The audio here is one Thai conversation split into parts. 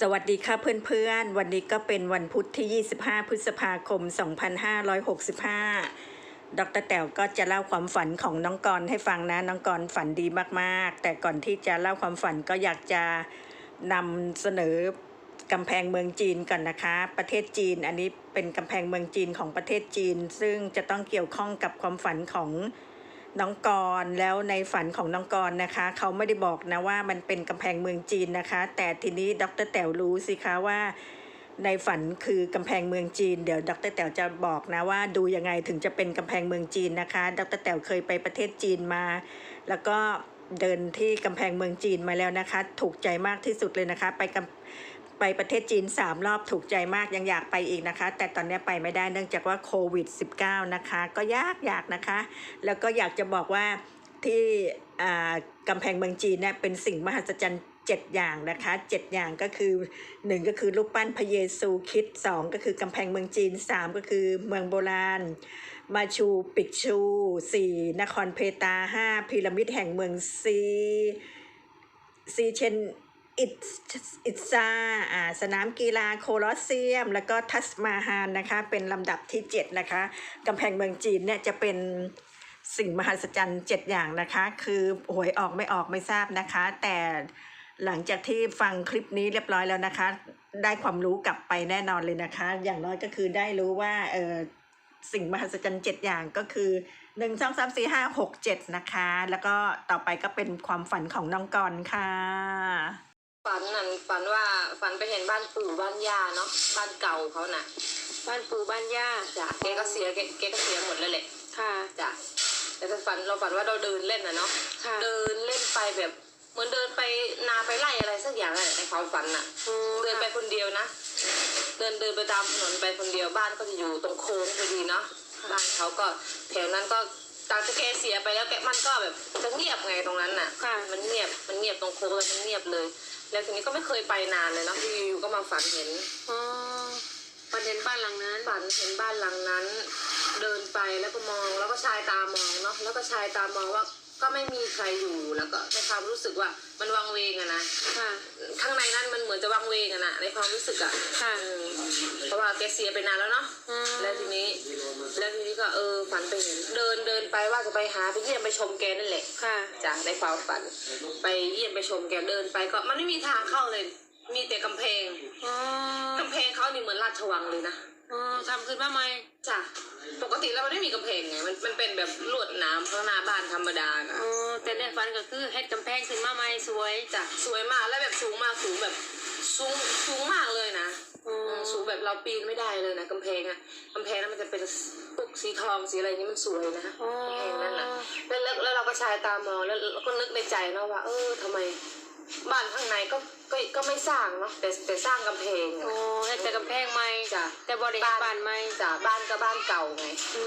สวัสดีค่ะเพื่อนๆ วันนี้ก็เป็นวันพุธที่ 25 พฤษภาคม 2565 ดรแต๋วก็จะเล่าความฝันของน้องกรณ์ให้ฟังนะ น้องกรณ์ฝันดีมากๆ แต่ก่อนที่จะเล่าความฝันก็อยากจะนำเสนอกำแพงเมืองจีนก่อนนะคะ ประเทศจีนอันนี้เป็นกำแพงเมืองจีนของประเทศจีน ซึ่งจะต้องเกี่ยวข้องกับความฝันของ น้องกรณ์แล้วในฝันของน้องกรณ์นะคะ เขาไม่ได้บอกนะว่ามันเป็นกำแพงเมืองจีนนะคะ แต่ทีนี้ดรแต๋วรู้สิคะว่า ในฝันคือกำแพงเมืองจีน เดี๋ยวดรแต๋วจะบอกนะว่าดูยังไงถึงจะเป็นกำแพงเมืองจีนนะคะ ดรแต๋วเคยไปประเทศจีนมา แล้วก็เดินที่กำแพงเมืองจีนมาแล้วนะคะ ถูกใจมากที่สุดเลยนะคะ ไปกำ ไปประเทศจีนสามรอบถูกใจมากยังอยากไปอีกนะคะ แต่ตอนนี้ไปไม่ได้เนื่องจากว่าโควิด -19 นะคะ ก็ยากอยากนะคะ แล้วก็อยากจะบอกว่าที่อ่ากำแพงเมืองจีนเนี่ยเป็นสิ่งมหัศจรรย์เจ็ดอย่างนะคะเจ็ดอย่างก็คือหนึ่งก็คือรูปปั้นพระเยซูคริดสองก็คือกำแพงเมืองจีนสามก็คือเมืองโบราณ มาชูปิกชูสี่นครเพตาห้าพีระมิดแห่งเมืองซีซีเชน อิตอิตซาอาสนามกีฬาโคลอสเซียม แล้วก็ทัสมาฮานนะคะ เป็นลำดับที่ 7 นะคะกำแพงเมืองจีนเนี่ยจะเป็นสิ่งมหัศจรรย์ 7 อย่างนะคะ คือหวยออกไม่ออกไม่ทราบนะคะ แต่หลังจากที่ฟังคลิปนี้เรียบร้อยแล้วนะคะ ได้ความรู้กลับไปแน่นอนเลยนะคะ อย่างน้อยก็คือได้รู้ว่าเออสิ่งมหัศจรรย์เจ็ดอย่างก็คือหนึ่งสองสามสี่ห้าหกเจ็ดนะคะ แล้วก็ต่อไปก็เป็นความฝันของน้องกรณ์ค่ะ ฝันนั่นฝันว่าฝันไปเห็นบ้านปู่บ้านย่าเนาะบ้านเก่าเขาน่ะ บ้านปู่บ้านย่าจ้ะแกก็เสียแกแกก็เสียหมดแล้วแหละค่ะจ้ะแต่ถ้าฝันเราฝันว่าเราเดินเล่นนะเนาะค่ะเดินเล่นไปแบบเหมือนเดินไปนาไปไล่อะไรสักอย่างอะในความฝันน่ะอืมเดินไปคนเดียวนะเดินเดินไปตามถนนไปคนเดียวบ้านก็จะอยู่ตรงโค้งพอดีเนาะบ้านเขาก็แถวนั้นก็ตามที่แกเสียไปแล้วแกมันก็แบบจะเงียบไงตรงนั้นน่ะ ค่ะมันเงียบมันเงียบตรงโค้งเลยมันเงียบเลยแล้วทีนี้ก็ไม่เคยไปนานเลยเนาะอยู่ๆก็มาฝันเห็นอ๋อฝันเห็นบ้านหลังนั้นฝันเห็นบ้านหลังนั้น เดินไปแล้วก็มองแล้วก็ชายตามองเนาะแล้วก็ชายตามองว่า ก็ไม่มีใครอยู่แล้วก็ในความรู้สึกว่ามันวังเวงอะนะค่ะ ข้างในนั้นมันเหมือนจะวังเวงอะนะในความรู้สึกอะค่ะ อืมเพราะว่าแกเสียไปนานแล้วเนาะอืม แล้วทีนี้ แล้วทีนี้ก็เออฝันไปเห็นเดินเดินไปว่าจะไปหาไปเยี่ยมไปชมแกนั่นแหละ ค่ะจ้ะในความฝันไปเยี่ยมไปชมแกเดินไปก็มันไม่มีทางเข้าเลย มีแต่กำแพงอ๋อ กำแพงเขานี่เหมือนราชวังเลยนะ อ๋อทำขึ้นมาใหม่จ้ะปกติแล้วมันไม่มีกำแพงไงมันมันเป็นแบบลวดหน้ำข้างหน้าบ้านธรรมดานะอ๋อแต่ในฝันก็คือเฮ็ดกำแพงขึ้นมาใหม่สวยจ้ะสวยมากแล้วแบบสูงมากสูงแบบสูงสูงมากเลยนะอ๋ออืมสูงแบบเราปีนไม่ได้เลยนะกำแพงอะกำแพงนั้นมันจะเป็นปุกสีทองสีอะไรอย่างนี้มันสวยนะอ๋อกำแพงนั่นน่ะแล้วแล้วแล้วเราก็ชายตามองแล้วเราก็นึกในใจเนาะว่า เออทำไม บ้านข้างในก็ก็ก็ไม่สร้างเนาะแต่แต่สร้างกำแพงอ๋ออะเฮ็ดแต่กำแพงใหม่จ้ะแต่บ่ได้เฮ็ดบ้านใหม่จ้ะบ้านก็บ้านเก่าไงอื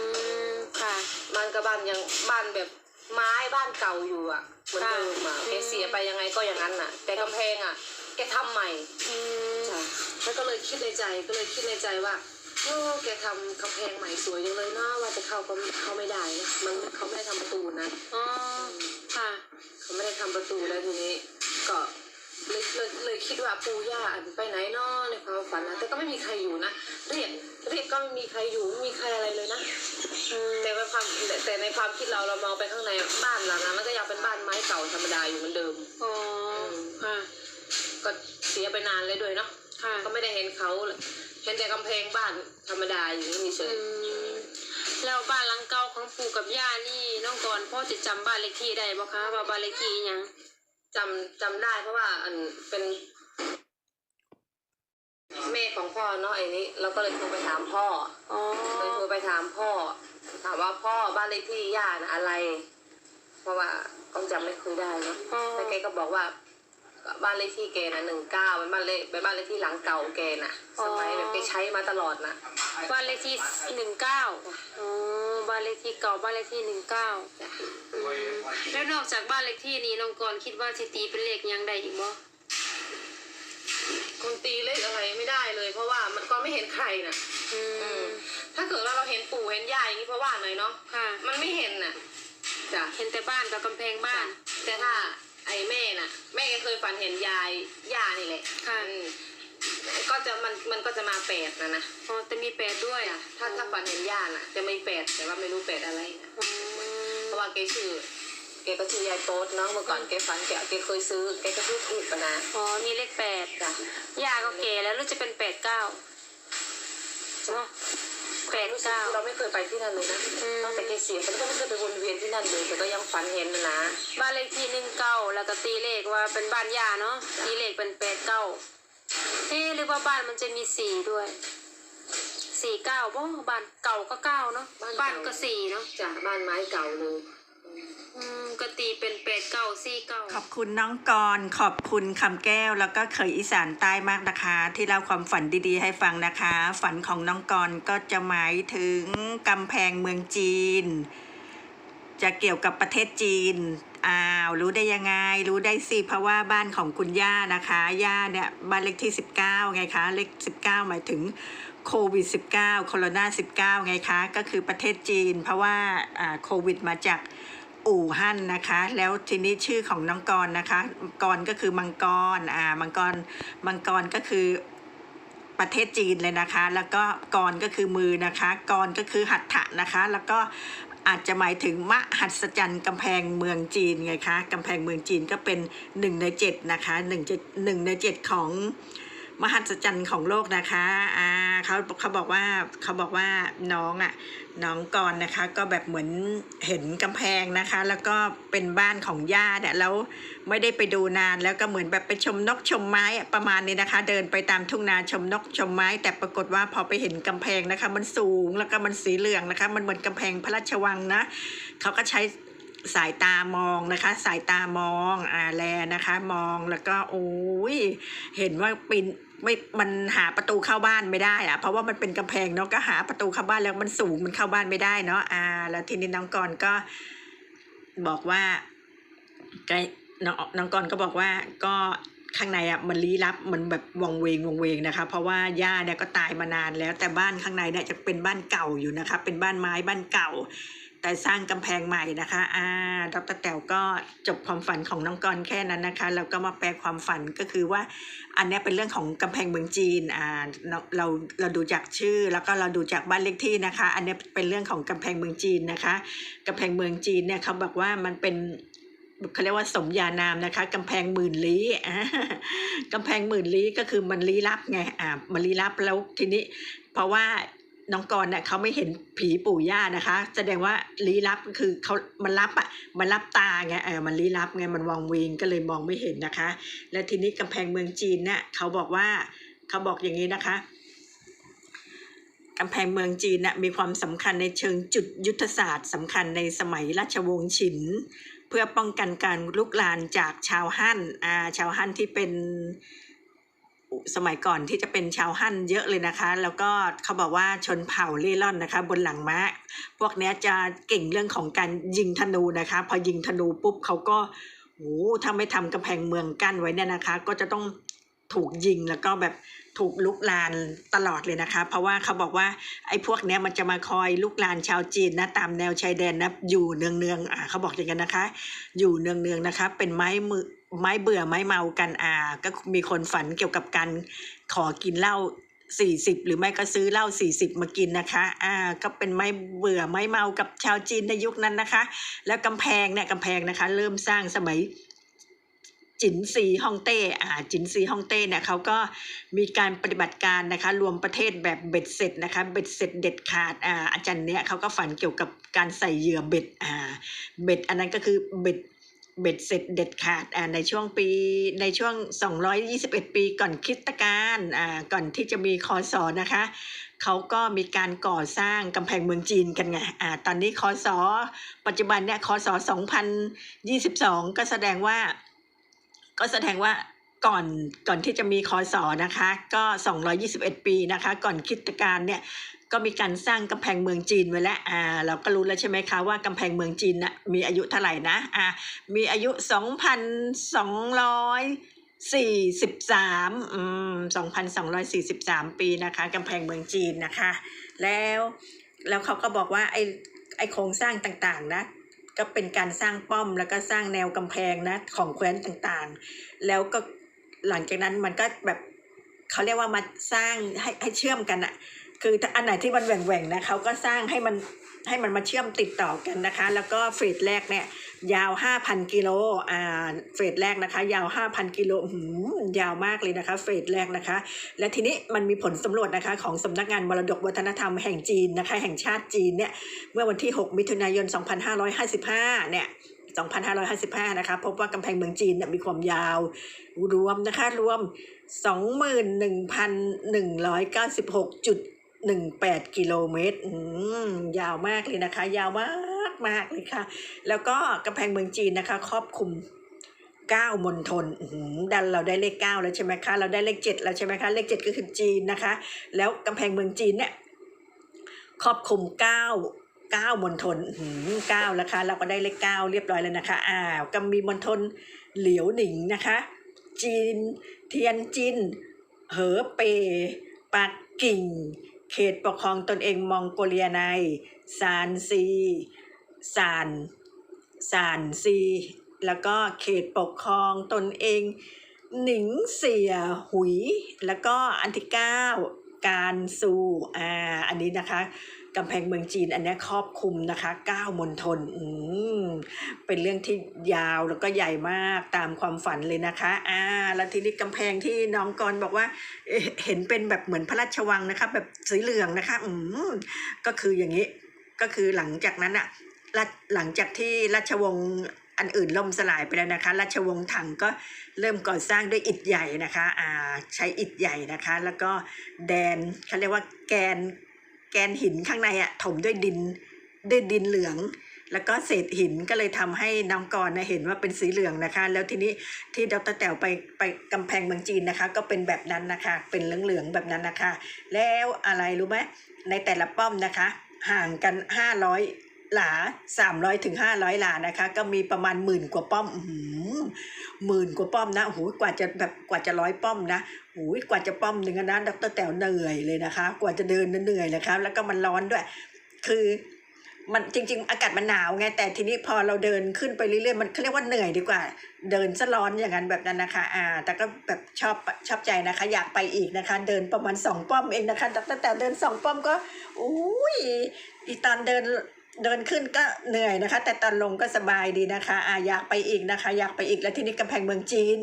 มค่ะ บ้านก็บ้านยังบ้านแบบไม้บ้านเก่าอยู่อะเหมือนเดิมอะค่ะแกเสียไปยังไงก็อย่างนั้นน่ะ แต่กำแพงอะแกทำใหม่อืมจ้ะแล้วก็เลยคิดในใจก็เลยคิดในใจว่าโอ้แกทำกำแพงใหม่สวยจังเลยเนาะว่าจะเข้าก็เข้าไม่ได้นะมันเขาไม่ได้ทำประตูนะอ๋อค่ะ เขาไม่ได้ทำประตูแล้วทีนี้ ก็เลยเลยเลยคิดว่าปู่ย่าอันไปไหนเนาะในความฝันนะแต่ก็ไม่มีใครอยู่นะเรียกเรียกก็ไม่มีใครอยู่ไม่มีใครอะไรเลยนะอืมแต่ในความแต่แต่ในความคิดเราเรามองไปข้างในบ้านหลังนั้นมันก็ยังเป็นบ้านไม้เก่าธรรมดาอยู่เหมือนเดิม อ๋อค่ะก็เสียไปนานเลยด้วยเนาะค่ะก็ไม่ได้เห็นเขาเห็นแต่กำแพงบ้านธรรมดาอยู่นี่เฉอืยมแล้วบ้านหลังเก่าของปู่กับย่านี่น้องกรณ์พ่อจะจำบ้านเลขที่ได้บ่คะว่าบ้านเลขที่อิหยัง จำจำได้เพราะว่าอันเป็นแม่ของพ่อเนาะไอ้นี้เราก็เลยโทรไปถามพ่ออ๋อเลยโทรไปถามพ่อ ถามว่าพ่อบ้านเลขที่ย่านะอะไร เพราะว่าก็จำไม่เคยได้เนาะอ๋อแต่แกก็บอกว่า บ้านเลขที่แกนะหนึ่งเก้าเป็นบ้านเลขเป็นบ้านเลขที่หลังเก่าแกน่ะสมัยแบบแกใช้มาตลอดนะบ้านเลขที่หนึ่งเก้าอ๋อ บ้านเลขที่เก่าบ้านเลขที่หนึ่งเก้าจ้ะแล้วนอกจากบ้านเลขที่นี้น้องกรณ์คิดว่าสิตีเป็นเลขหยังได้อีกบ่คนตีเลขอะไรไม่ได้เลย เพราะว่ามันก็ไม่เห็นใครน่ะ อือืมมถ้าเกิดว่าเราเห็นปู่เห็นย่าอย่างนี้เพราะว่าหน่อยเนาะค่ะ มันไม่เห็นน่ะจ้ะเห็นแต่บ้านกับกำแพงบ้าน แต่ถ้าไอ้แม่น่ะ แม่ก็เคยฝันเห็นยายย่านี่แหละค่ะ อืม ก็จะมันมันก็จะมาแปดนะนะอ๋อแต่มีแปดด้วยจ้ะถ้าถ้าฝันเห็นย่าน่ะ จะไม่แปดแต่ว่าไม่รู้แปดอะไรนะอืมเพราะว่าแกชื่อแกก็ชื่อยายโต๊ดเนาะเมื่อก่อนแกฝันแกแกเคยซื้อแกก็ซื้อถูกกันนะอ๋อมีเลขแปดจ้ะย่าก็แก่แล้วหรือจะเป็นแปดเก้าเนาะแปดรู้สึกเก้าเราไม่เคยไปที่นั่นเลยนะอืมตั้งแต่แกเสียไปแล้วก็ไม่เคยไปวนเวียนที่นั่นเลยแต่ก็ยังฝันเห็นนะนะบ้านเลขที่หนึ่งเก้าแล้วก็ตีเลขว่าเป็นบ้านย่าเนาะตีเลขเป็นแปดเก้า เอ๊ะหรือว่าบ้านมันจะมีสี่ด้วยสี่เก้าบ่บ้านเก่าก็เก้าเนาะบ้านก็สี่เนาะจ้ะบ้านไม้เก่าเลยอืมก็ตีเป็นแปดเก้าสี่เก้าขอบคุณน้องกรณ์ขอบคุณคำแก้วแล้วก็เคยอีสานใต้มากนะคะ ที่เล่าความฝันดีๆ ให้ฟังนะคะ ฝันของน้องกรณ์ก็จะหมายถึงกำแพงเมืองจีน จะเกี่ยวกับประเทศจีน อ้าว รู้ได้ยังไง รู้ได้สิ เพราะว่าบ้านของคุณย่านะคะ ย่าเนี่ยบ้านเลขที่ 19 ไงคะ เลข 19 หมายถึงโควิด 19 โคโรนา 19 ไงคะ ก็คือประเทศจีน เพราะว่าอ่าโควิดมาจากอู่ฮั่นนะคะ แล้วทีนี้ชื่อของน้องกรณ์นะคะ กรณ์ก็คือมังกร อ่า มังกร มังกรก็คือประเทศจีนเลยนะคะ แล้วก็กรก็คือมือนะคะ กรก็คือหัตถะนะคะ แล้วก็ อาจจะหมายถึงมหัศจรรย์กำแพงเมืองจีนไงคะกำแพงเมืองจีนก็เป็นหนึ่งในเจ็ดนะคะหนึ่งเจ็ดหนึ่งในเจ็ดของ มหัศจรรย์ของโลกนะคะอ่าเขาเขาบอกว่าเขาบอกว่าน้องอะน้องกรณ์นะคะ ก็แบบเหมือนเห็นกำแพงนะคะ แล้วก็เป็นบ้านของย่าเนี่ยแล้วไม่ได้ไปดูนานแล้วก็เหมือนแบบไปชมนกชมไม้ประมาณนี้นะคะ เดินไปตามทุ่งนาชมนกชมไม้ แต่ปรากฏว่าพอไปเห็นกำแพงนะคะ มันสูงแล้วก็มันสีเหลืองนะคะ มันเหมือนกำแพงพระราชวังนะเขาก็ใช้สายตามองนะคะ สายตามองอ่าแลนะคะ มองแล้วก็โอ้ยเห็นว่าปีน ไม่มันหาประตูเข้าบ้านไม่ได้อะเพราะว่ามันเป็นกำแพงเนาะก็หาประตูเข้าบ้านแล้วมันสูงมันเข้าบ้านไม่ได้เนาะอ่า แล้วทีนี้น้องกรก็บอกว่าก็น้องน้องกรก็บอกว่าก็ข้างในอะมันลี้ลับมันแบบวังเวงวังเวงนะคะ เพราะว่าย่าเนี่ยก็ตายมานานแล้วแต่บ้านข้างในเนี่ยจะเป็นบ้านเก่าอยู่นะคะ เป็นบ้านไม้บ้านเก่า แต่สร้างกำแพงใหม่นะคะอ่าดรแต๋วก็จบความฝันของน้องกรแค่นั้นนะคะ แล้วก็มาแปลความฝันก็คือว่า อันนี้เป็นเรื่องของกำแพงเมืองจีนอ่าเราเราดูจากชื่อ แล้วก็เราดูจากบ้านเลขที่นะคะ อันนี้เป็นเรื่องของกำแพงเมืองจีนนะคะกำแพงเมืองจีนเนี่ยเขาบอกว่ามันเป็นเขาเรียกว่าสมญานามนะคะกำแพงหมื่นลี้กำแพงหมื่นลี้ก็คือมันลี้ลับไงอ่ามันลี้ลับแล้วทีนี้ เพราะว่า น้องกรณ์เนี่ยเขาไม่เห็นผีปู่ย่านะคะ แสดงว่าลี้ลับคือเขามันรับอะมันรับตาไงเออมันลี้ลับไงมันวังเวงก็เลยมองไม่เห็นนะคะ และทีนี้กำแพงเมืองจีนเนี่ยเขาบอกว่าเขาบอกอย่างนี้นะคะกำแพงเมืองจีนน่ะมีความสำคัญในเชิงจุดยุทธศาสตร์สำคัญในสมัยราชวงศ์ฉิน เพื่อป้องกันการลุกลานจากชาวฮั่นอ่าชาวฮั่นที่เป็น สมัยก่อนที่จะเป็นชาวฮั่นเยอะเลยนะคะ แล้วก็เขาบอกว่าชนเผ่าเล่ร่อนนะคะ บนหลังม้า พวกนี้จะเก่งเรื่องของการยิงธนูนะคะ พอยิงธนูปุ๊บเขาก็โอ้ถ้าไม่ทำกำแพงเมืองกั้นไว้เนี่ยนะคะ ก็จะต้องถูกยิงแล้วก็แบบ ถูกลุกลานตลอดเลยนะคะ เพราะว่าเขาบอกว่าไอ้พวกเนี้ยมันจะมาคอยลุกลานชาวจีนนะตามแนวชายแดนนะอยู่เนืองเนืองๆอ่าเขาบอกอย่างนั้นนะคะ อยู่เนืองเนืองๆนะคะ เป็นไม้มือไม้เบื่อไม้เมากันอ่าก็มีคนฝันเกี่ยวกับการขอกินเหล้าสี่สิบหรือไม่ก็ซื้อเหล้าสี่สิบมากินนะคะ อ่า ก็เป็นไม้เบื่อไม้เมากับชาวจีนในยุคนั้นนะคะ แล้วกำแพงเนี่ยกำแพงนะคะ เริ่มสร้างสมัย จินซีฮ่องเต้อ่าจินซีฮ่องเต้เนี่ยเขาก็มีการปฏิบัติการนะคะรวมประเทศแบบเบ็ดเสร็จนะคะเบ็ดเสร็จเด็ดขาดอ่าอาจารย์เนี่ยเขาก็ฝันเกี่ยวกับการใส่เหยื่อเบ็ดอ่าเบ็ดอันนั้นก็คือเบ็ดเบ็ดเสร็จเด็ดขาดอ่าในช่วงปีในช่วง 221 ปีก่อนคริสตกาลอ่าก่อนที่จะมีคอสอนะคะเขาก็มีการก่อสร้างกำแพงเมืองจีนกันไงอ่าตอนนี้คอสอปัจจุบันเนี่ยคอสอ2022 ก็แสดงว่า ก็แสดงว่าก่อนก่อนที่จะมีคอสอนะคะ ก็ 221 ปีนะคะ ก่อนคริสตกาลเนี่ยก็มีการสร้างกำแพงเมืองจีนไว้แล้วอ่าเราก็รู้แล้วใช่ไหมคะว่ากำแพงเมืองจีนน่ะมีอายุเท่าไหร่นะอ่ามีอายุ 2,243อืม2,243 ปีนะคะกำแพงเมืองจีนนะคะ แล้วแล้วเขาก็บอกว่าไอไอโครงสร้างต่างๆนะ ก็เป็นการสร้างป้อมแล้วก็สร้างแนวกำแพงนะของแคว้นต่างๆ แล้วก็หลังจากนั้นมันก็แบบเขาเรียกว่ามาสร้างให้ให้เชื่อมกันอะ คืออันไหนที่มันแหว่งๆนะเขาก็สร้างให้มันให้มันมาเชื่อมติดต่อกันนะคะ แล้วก็เฟสแรกเนี่ยยาว 5,000 กิโลอ่าเฟสแรกนะคะ ยาว 5,000 กิโลหือยาวมากเลยนะคะ เฟสแรกนะคะ และทีนี้มันมีผลสำรวจนะคะ ของสำนักงานมรดกวัฒนธรรมแห่งจีนนะคะ แห่งชาติจีนเนี่ย เมื่อวันที่ 6 มิถุนายน 2555 เนี่ย2555 นะคะ พบว่ากำแพงเมืองจีนเนี่ยมีความยาว รวมนะคะ รวม 21,196.18กิโลเมตรยาวมากเลยนะคะ ยาวมากมากเลยค่ะ แล้วก็กำแพงเมืองจีนนะคะ ครอบคลุมเก้ามณฑลหือดันเราได้เลขเก้าแล้วใช่ไหมคะ เราได้เลขเจ็ดแล้วใช่ไหมคะ เลขเจ็ดก็คือจีนนะคะ แล้วกำแพงเมืองจีนเนี่ยครอบคลุมเก้าเก้ามณฑลหือเก้าแล้วค่ะเราก็ได้เลขเก้าเรียบร้อยแล้วนะคะ อ้าวก็มีมณฑลเหลียวหนิงนะคะ จีน เทียนจิน เหอเป ปักกิ่ง เขตปกครองตนเองมองโกเลียในซานซีซานซานซี แล้วก็เขตปกครองตนเอง หนิงเสียหุย แล้วก็อันที่เก้าการซูอ่าอันนี้นะคะ กำแพงเมืองจีนอันนี้ครอบคลุมนะคะเก้ามณฑลอืมเป็นเรื่องที่ยาวแล้วก็ใหญ่มากตามความฝันเลยนะคะอ่าแล้วทีนี้กำแพงที่น้องกรณ์บอกว่าเห็นเป็นแบบเหมือนพระราชวังนะคะแบบสีเหลืองนะคะอืมก็คืออย่างนี้ก็คือหลังจากนั้นอะหลังจากที่ราชวงศ์อันอื่นล่มสลายไปแล้วนะคะ ราชวงศ์ถังก็เริ่มก่อสร้างด้วยอิฐใหญ่นะคะอ่าใช้อิฐใหญ่นะคะ แล้วก็แดนเขาเรียกว่าแกน แกนหินข้างในอะถมด้วยดินด้วยดินเหลือง แล้วก็เศษหินก็เลยทำให้น้องกรนะเห็นว่าเป็นสีเหลืองนะคะ แล้วทีนี้ที่ดรแต๋วไปไปกำแพงเมืองจีนนะคะ ก็เป็นแบบนั้นนะคะ เป็นเหลืองๆแบบนั้นนะคะ แล้วอะไรรู้ไหมในแต่ละป้อมนะคะ ห่างกัน 500 หลา300ถึง500หลานะคะ ก็มีประมาณหมื่นกว่าป้อมหมื่นกว่าป้อมนะโอ้โหกว่าจะแบบกว่าจะร้อยป้อมนะโอ้ยกว่าจะป้อมหนึ่งอะนะดรแต๋วเหนื่อยเลยนะคะ กว่าจะเดินน่ะเหนื่อยเลยครับแล้วก็มันร้อนด้วย คือมันจริง ๆ อากาศมันหนาวไงแต่ทีนี้พอเราเดินขึ้นไปเรื่อยๆมันเขาเรียกว่าเหนื่อยดีกว่า เดินซะร้อนอย่างนั้นแบบนั้นนะคะ อ่า แต่ก็แบบชอบชอบใจนะคะ อยากไปอีกนะคะ เดินประมาณสองป้อมเองนะคะดรแต๋วเดินสองป้อมก็อุ้ยอีตอนเดิน เดินขึ้นก็เหนื่อยนะคะ แต่ตอนลงก็สบายดีนะคะอ่าอยากไปอีกนะคะ อยากไปอีกแล้วที่นี่กำแพงเมืองจีน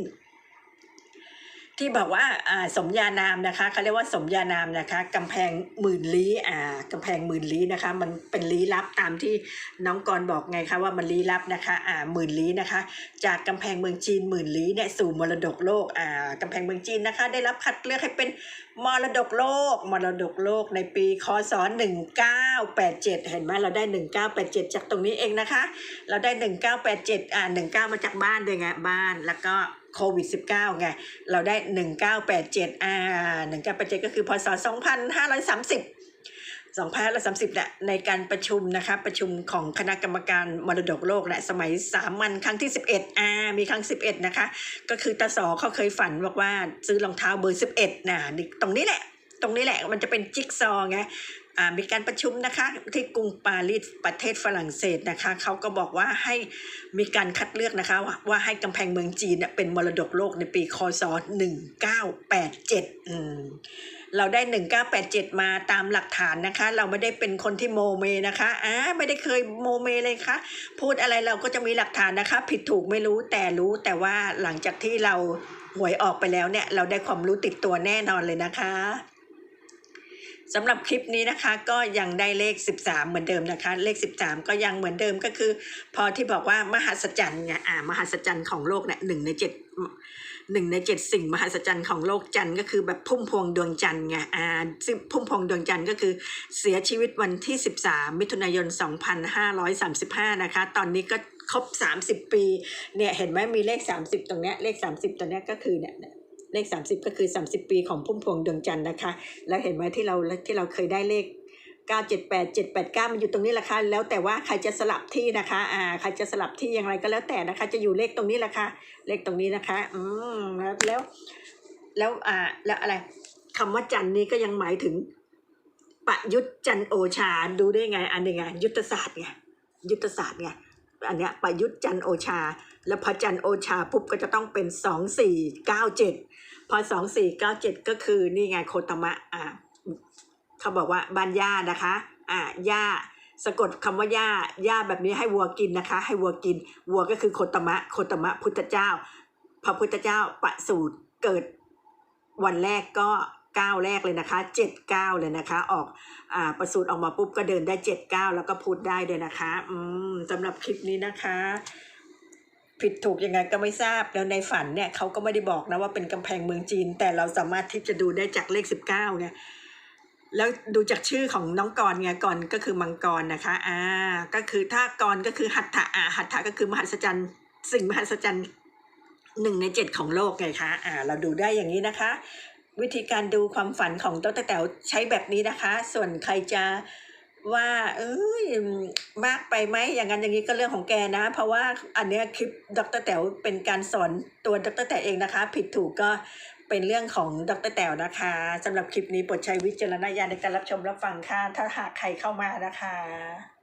ที่บอกว่าอ่าสมญานามนะคะเขาเรียกว่าสมญานามนะคะกำแพงหมื่นลี้อ่ากำแพงหมื่นลี้นะคะ มันเป็นลี้ลับตามที่น้องกรบอกไงคะว่ามันลี้ลับนะคะอ่าหมื่นลี้นะคะ จากกำแพงเมืองจีนหมื่นลี้เนี่ยสู่มรดกโลกอ่ากำแพงเมืองจีนนะคะ ได้รับคัดเลือกให้เป็นมรดกโลก มรดกโลกในปีคศ1987 เห็นไหมเราได้ 1987 จากตรงนี้เองนะคะ เราได้ 1987อ่า19 มาจากบ้านด้วยไงบ้านแล้วก็ โควิด 19 ไง เราได้ 1987อ่า1987 ก็คือพศ 2530 2530เนี่ยในการประชุมนะคะประชุมของคณะกรรมการมรดกโลกและสมัยสามัญครั้งที่ 11อ่ามีครั้ง 11 นะคะ ก็คือตาสอเขาเคยฝันบอกว่าซื้อรองเท้าเบอร์ 11นะนี่ตรงนี้แหละ ตรงนี้แหละมันจะเป็นจิ๊กซอไง มีการประชุมนะคะที่กรุงปารีสประเทศฝรั่งเศสนะคะเขาก็บอกว่าให้มีการคัดเลือกนะคะว่าให้กำแพงเมืองจีนเป็นมรดกโลกในปีคศ 1987อืมเราได้ 1987 มาตามหลักฐานนะคะ เราไม่ได้เป็นคนที่โมเมนะคะอ่าไม่ได้เคยโมเมเลยค่ะ พูดอะไรเราก็จะมีหลักฐานนะคะ ผิดถูกไม่รู้แต่รู้แต่ว่าหลังจากที่เราหวยออกไปแล้วเนี่ย เราได้ความรู้ติดตัวแน่นอนเลยนะคะ สำหรับคลิปนี้นะคะก็ยังได้เลข 13 เหมือนเดิมนะคะ เลข 13 ก็ยังเหมือนเดิมก็คือ พอที่บอกว่ามหัศจรรย์ไงอ่ามหัศจรรย์ของโลกเนี่ยหนึ่งในเจ็ดหนึ่งในเจ็ดสิ่งมหัศจรรย์ของโลกจันทร์ก็คือแบบพุ่มพวงดวงจันทร์ไงอ่าซึ่งพุ่มพวงดวงจันทร์ก็คือเสียชีวิตวันที่ 13 มิถุนายน 2535 นะคะ ตอนนี้ก็ครบ 30 ปีเนี่ยเห็นไหมมีเลข 30 ตรงเนี้ยเลข 30 ตรงเนี้ยก็คือเนี่ย เลข 30 ก็คือ 30 ปีของพุ่มพวงดวงจันทร์นะคะ แล้วเห็นไหมที่เราที่เราเคยได้เลข978 789 มันอยู่ตรงนี้แหละค่ะ แล้วแต่ว่าใครจะสลับที่นะคะ อ่า ใครจะสลับที่อย่างไรก็แล้วแต่นะคะ จะอยู่เลขตรงนี้แหละค่ะ เลขตรงนี้นะคะ อืม แล้วแล้วอ่า แล้วอะไร คำว่าจันนี้ก็ยังหมายถึงประยุทธ์จันโอชา ดูได้ไง อันนี้ไง ยุทธศาสตร์ไง ยุทธศาสตร์ไง อันเนี้ยประยุทธ์จันโอชา แล้วพอจันโอชาปุ๊บก็จะต้องเป็นสองสี่เก้าเจ็ด พอสองสี่เก้าเจ็ดก็คือนี่ไงโคตมะอ่าเขาบอกว่าบ้านย่านะคะ อ่าย่าสะกดคำว่าย่าย่าแบบนี้ให้วัวกินนะคะ ให้วัวกิน วัวก็คือโคตมะโคตมะพุทธเจ้า พระพุทธเจ้าประสูติเกิดวันแรกก็ก้าวแรกเลยนะคะเจ็ดก้าวเลยนะคะ ออกอ่าประสูติออกมาปุ๊บก็เดินได้เจ็ดก้าวแล้วก็พูดได้ด้วยนะคะ อืมสำหรับคลิปนี้นะคะ ผิดถูกยังไงก็ไม่ทราบแล้วในฝันเนี่ยเขาก็ไม่ได้บอกนะว่าเป็นกำแพงเมืองจีน แต่เราสามารถที่จะดูได้จากเลขสิบเก้าไงแล้วดูจากชื่อของน้องกรไงกรก็คือมังกรนะคะอ่าก็คือถ้ากรก็คือหัตถะอ่าหัตถะก็คือมหัศจรรย์สิ่งมหัศจรรย์หนึ่งในเจ็ดของโลกไงคะอ่าเราดูได้อย่างนี้นะคะ วิธีการดูความฝันของดรแต๋วใช้แบบนี้นะคะ ส่วนใครจะ ว่า เอ้ยมากไปไหมอย่างนั้นอย่างนี้ก็เรื่องของแกนะ เพราะว่าอันเนี้ยคลิปดรแต๋วเป็นการสอนตัวดรแต๋วเองนะคะ ผิดถูกก็เป็นเรื่องของดรแต๋วนะคะสำหรับคลิปนี้โปรดใช้วิจารณญาณในการรับชมรับฟังค่ะถ้าหากใครเข้ามานะคะ